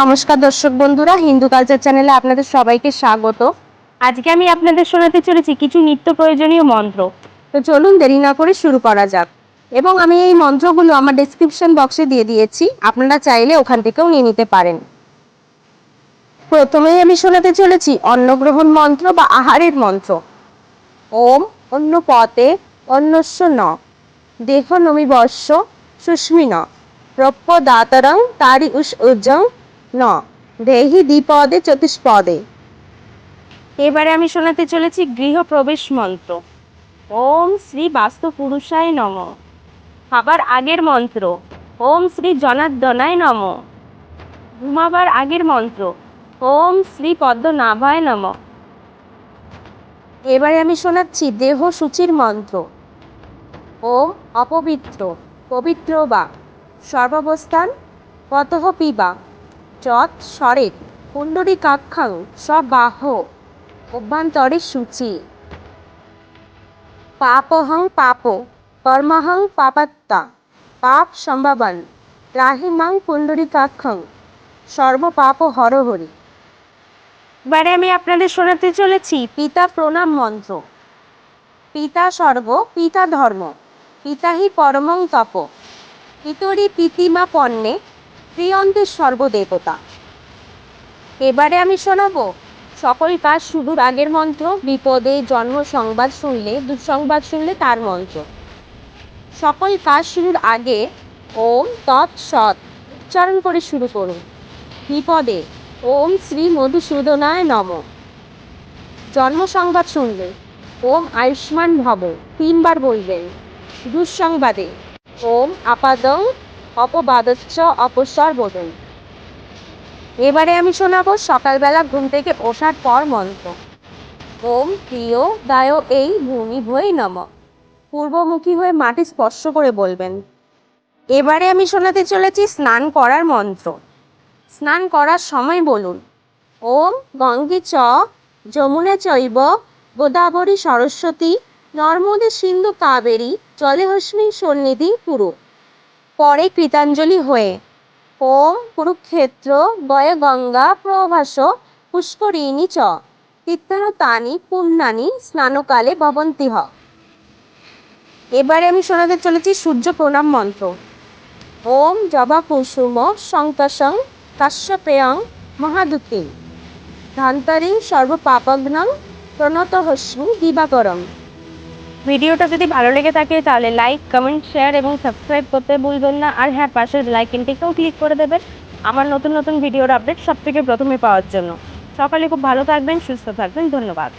নমস্কার দর্শক বন্ধুরা, হিন্দু কালচার চ্যানেলে আপনাদের সবাইকে স্বাগত। আজকে আমি আপনাদের শোনাতে চলেছি কিছু নিত্য প্রয়োজনীয় মন্ত্র। তো চলুন দেরি না করে শুরু করা যাক। এবং আমি এই মন্ত্রগুলো আমার ডেসক্রিপশন বক্সে দিয়ে দিয়েছি, আপনারা চাইলে ওখান থেকেও নিয়ে নিতে পারেন। প্রথমেই আমি শোনাতে চলেছি অন্নগ্রহণ মন্ত্র বা আহারের মন্ত্র। ওম অন্য পতে অন্যস্য ন, দেহ নমি বর্ষ সুস্মি ন প্রপ্য দাতরং তারি উস উজ্জং ন, দেহি দ্বিপদে চতুষ্পদে। এবারে আমি শোনাতে চলেছি গৃহপ্রবেশ মন্ত্র ওম শ্রী বাস্তু পুরুষায় নম। খাবার আগের মন্ত্র। ওম শ্রী জনার্দনায় নম। ঘুমাবার আগের মন্ত্র। ওম শ্রী পদ্মনাভায় নম। এবারে আমি শোনাচ্ছি দেহ সূচির মন্ত্র। ওম অপবিত্র, পবিত্র বা সর্বাবস্থান, পতহ পিবা। যৎ স্বরের কুণ্ডরী কাক্ষাং সবাহ অভ্যন্তরে সূচি। পাপহং পাপ কর্মহং পাপাত্তা পাপ সম্ভাবন রাহিমাং পুণ্ডরী কাক্ষং সর্বপাপ হরহরি। এবারে আমি আপনাদের শোনাতে চলেছি পিতা প্রণাম মন্ত্র। পিতা স্বর্গ পিতা ধর্ম পিতা হি পরমং তপ। পিতরি পিতিমা পণ্যে প্রিয়ন্তের সর্বদেবতা। এবারে আমি শোনাবো, সকল কাজ শুরুর আগের মন্ত্র, বিপদে জন্ম সংবাদ শুনলে, দুঃসংবাদ শুনলে তার মন্ত্র। সকল কাজ শুরুর আগে ওম তৎ সৎ উচ্চারণ করে শুরু করুন। বিপদে, ওম শ্রী মধুসূদনায় নম। জন্ম সংবাদ শুনলে, ওম আয়ুষ্মান ভব, তিনবার বলবেন। দুঃসংবাদে, ওম আপাদং অপবাদচ্চ অপসর বলুন এবারে আমি শোনাবো সকালবেলা ঘুম থেকে ওঠার পর মন্ত্র। ওম প্রিয় দায় এই ভূমি ভয়ে নম। পূর্বমুখী হয়ে মাটি স্পর্শ করে বলবেন, এবারে আমি শোনাতে চলেছি স্নান করার মন্ত্র। স্নান করার সময় বলুন, ওম গঙ্গে চ, যমুনা চৈব, গোদাবরী সরস্বতী, নর্মদে সিন্ধু কাবেরী, জলে হস্মি সন্নিধি পুরু। পরে কৃতাঞ্জলি হয়ে। ওম কুরুক্ষেত্র বয় গঙ্গা প্রভাস পুষ্করিণী চ। তীর্থানি পুণ্যানি স্নানকালে ভবন্তি হ। এবারে আমি শোনাতে চলেছি সূর্য প্রণাম মন্ত্র। ওম জবা কুসুম সংতসং কাশ্যপেয়ং মহাদুতি। ধান্তরিং সর্বপাপঘ্নং প্রণত হস্মি দিবাকরম ভিডিওটা যদি ভালো লেগে থাকে, তাহলে লাইক কমেন্ট শেয়ার এবং সাবস্ক্রাইব করতে ভুলবেন না। আর হ্যাঁ পাশের লাইকনটিকেও ক্লিক করে দেবেন আমার নতুন নতুন ভিডিওর আপডেট সব থেকে প্রথমে পাওয়ার জন্য। সকালে খুব ভালো থাকবেন, সুস্থ থাকবেন, ধন্যবাদ।